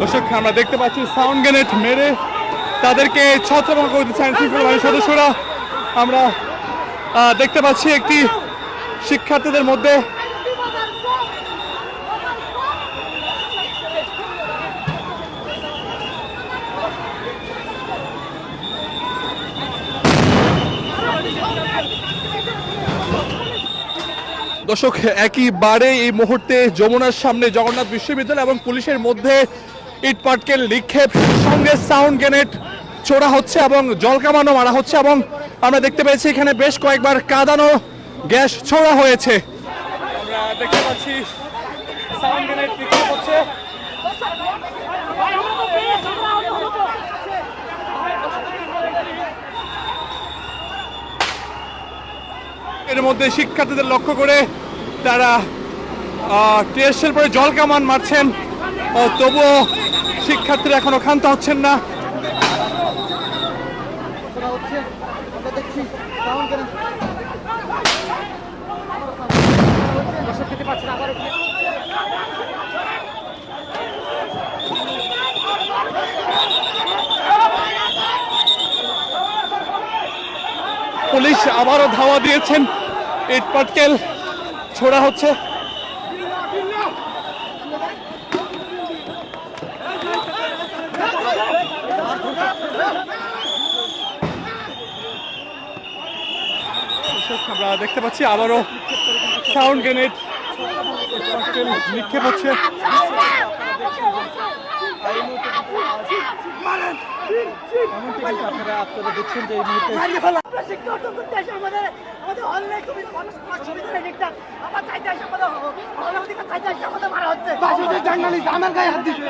দর্শক, আমরা দেখতে পাচ্ছি সাউন্ড গ্রেনেড মেরে তাদেরকে ছত্রভঙ্গ করে দিচ্ছে আইন শৃঙ্খলা বাহিনীর সদস্যরা। আমরা দেখতে পাচ্ছি একটি শিক্ষার্থীদের মধ্যে দর্শক, একইবারে এই মুহূর্তে যমুনার সামনে জগন্নাথ বিশ্ববিদ্যালয় এবং পুলিশের মধ্যে ইট নিক্ষেপ। সঙ্গে সাউন্ড গ্রেনেড ছোড়া হচ্ছে এবং জল কামানো মারা হচ্ছে এবং আমরা দেখতে পেয়েছি এখানে বেশ কয়েকবার কাঁদানো গ্যাস ছোড়া হয়েছে। দেখতে পাচ্ছি এর মধ্যে শিক্ষার্থীদের লক্ষ্য করে তারা টিএসএল পরে জল কামান মারছেন। তবুও শিক্ষার্থীরা এখনও ক্ষান্ত হচ্ছেন না। পুলিশ আবারও ধাওয়া দিয়েছেন। ইট পাটকেল ছোড়া হচ্ছে। আমরা দেখতে পাচ্ছি আবারও সাউন্ড গ্রেনেড। নিক্ষেপ হচ্ছে। জার্নালিস্ট আমার গায়ে হাত দিচ্ছে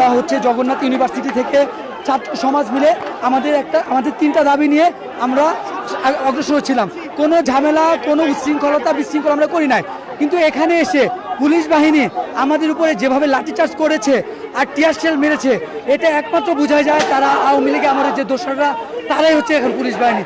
আমরা হচ্ছে জগন্নাথ ইউনিভার্সিটি থেকে ছাত্র সমাজ মিলে আমাদের একটা, আমাদের তিনটা দাবি নিয়ে আমরা অগ্রসর হচ্ছিলাম। কোনো ঝামেলা, কোনো উচ্ছৃঙ্খলতা বিশৃঙ্খলা আমরা করি নাই। কিন্তু এখানে এসে পুলিশ বাহিনী আমাদের উপরে যেভাবে লাঠিচার্জ করেছে আর টিয়ার শেল মেরেছে, এটা একমাত্র বোঝা যায় তারা আওয়ামী লীগে আমাদের যে দোসররা তারাই হচ্ছে এখন পুলিশ বাহিনী।